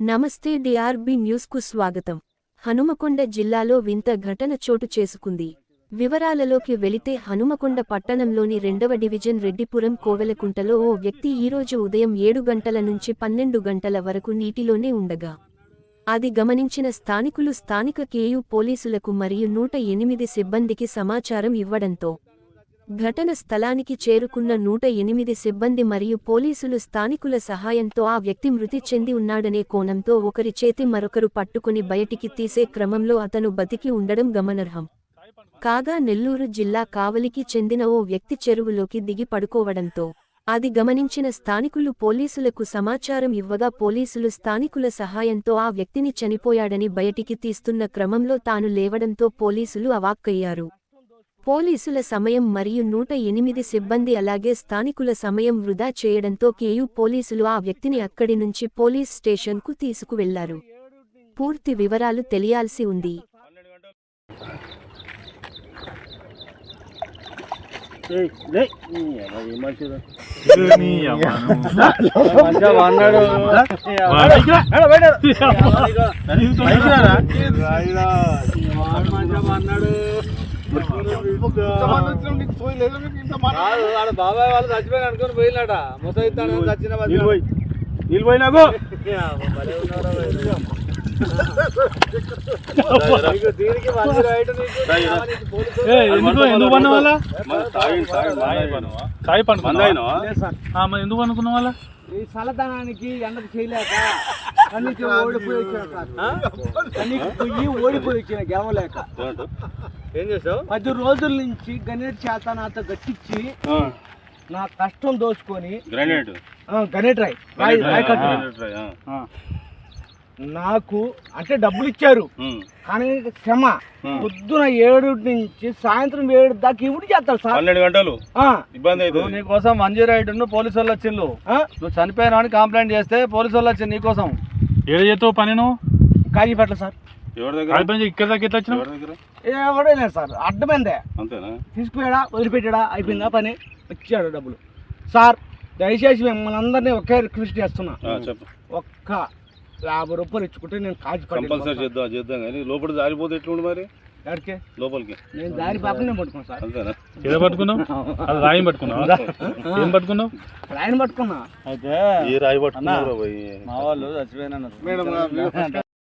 నమస్తే డిఆర్బి న్యూస్కు స్వాగతం. హనుమకొండ జిల్లాలో వింత ఘటన చోటు చేసుకుంది. వివరాలలోకి వెళితే హనుమకొండ పట్టణంలోని రెండవ డివిజన్ రెడ్డిపురం కోవెలకుంటలో ఓ వ్యక్తి ఈరోజు ఉదయం ఏడు గంటల నుంచి పన్నెండు గంటల వరకు నీటిలోనే ఉండగా. అది గమనించిన స్థానికులు స్థానిక కేయు పోలీసులకు మరియు నూట ఎనిమిది సిబ్బందికి సమాచారం ఇవ్వడంతో ఘటన స్థలానికి చేరుకున్న నూట ఎనిమిది సిబ్బంది మరియు పోలీసులు స్థానికుల సహాయంతో ఆ వ్యక్తి మృతి చెంది ఉన్నాడనే కోణంతో ఒకరి చేతి మరొకరు పట్టుకుని బయటికి తీసే క్రమంలో అతను బతికి ఉండడం గమనార్హం. కాగా నెల్లూరు జిల్లా కావలికి చెందిన ఓ వ్యక్తి చెరువులోకి దిగి పడుకోవడంతో అది గమనించిన స్థానికులు పోలీసులకు సమాచారం ఇవ్వగా పోలీసులు స్థానికుల సహాయంతో ఆ వ్యక్తిని చనిపోయాడని బయటికి తీస్తున్న క్రమంలో తాను లేవడంతో పోలీసులు అవాక్కయ్యారు. పోలీసుల సమయం మరియు నూట ఎనిమిది సిబ్బంది అలాగే స్థానికుల సమయం వృధా చేయడంతో కేయూ పోలీసులు ఆ వ్యక్తిని అక్కడి నుంచి పోలీస్ స్టేషన్కు తీసుకువెళ్ళారు. పూర్తి వివరాలు తెలియాల్సి ఉంది. అన్నాడు. వాడు బాబాయ్ వాళ్ళు చచ్చిపోయిన అనుకుని పోయినాడ? ముసైతాడు చచ్చిన నిలబోయ్. నిలబోయ్ నాకు. దీనికి మంచి రైట్ నీకు. రైట్. నీకు పోలీసు ఏ, ఎందుకు పన్ను వాళ్ళ ఎందుకు అనుకున్న వాళ్ళ ఈ చల్లదనానికి ఎండకు చేయలేక కన్నీకి ఓడిపోయి వచ్చిన సార్. కన్నీకి పొయ్యి ఓడిపోయి వచ్చిన ఏమంటావ్? ఏం చేసావు పది రోజుల నుంచి గణేట్ చేత నాతో గట్టించి నా కష్టం దోచుకొని గ్రానైట్ ఆ, గణేట్ రాయ్ రాయ్ రాయ్ కట్టు. గ్రానైట్ రాయి, ఆ. నాకు అంటే డబ్బులు ఇచ్చారు. కానీ శ్రమ. ఉమ్. పొద్దున ఏడు నుంచి సాయంత్రం ఏడు దాకా ఇవిడు చేస్తారు సార్? పన్నెండు గంటలు? ఆ, ఇబ్బంది అవుతుంది నీకోసం మంజీ రైడ్ పోలీసు వాళ్ళు వచ్చిండు నువ్వు చనిపోయినా అని కంప్లైంట్ చేస్తే పోలీసు వాళ్ళు వచ్చింది నీకోసం ఏడ చేస్తావు పని నువ్వు? కాజీపేట సార్. ఎవరి దగ్గర? కాలి పని ఇక్కడ దాకా ఎట్లా వచ్చినావు? ఎవరి దగ్గర? ఎవడో లేదు సార్. అడ్డమైందే. అంతేనా? తీసుకుపోయాడా? వదిలిపెట్టాడా? అయిపోయిందా పని? వచ్చాడు డబ్బులు. సార్ దయచేసి మిమ్మల్ని అందరినీ ఒకే రిక్వెస్ట్ చేస్తున్నా. ఆ, చెప్పు. ఒక్క యాభై రూపాయలు ఇచ్చుకుంటే నేను కాజీ కంపల్సరీ చేద్దాం చేద్దాం కానీ లోపల జారిపోతే ఎట్లుండి మరి? ఎక్కడికి లోపలికి. నేను దారి పాపనే పట్టుకున్నా సార్. అంతేనా? ఏడ పట్టుకున్నావు? అది రాయం పట్టుకున్నావా? ఏం పట్టుకున్నావు? ఆయన పట్టుకున్నా. అయితే ఏ రాయి పట్టుకున్నారా మా వాళ్ళు చచ్చిపోయినా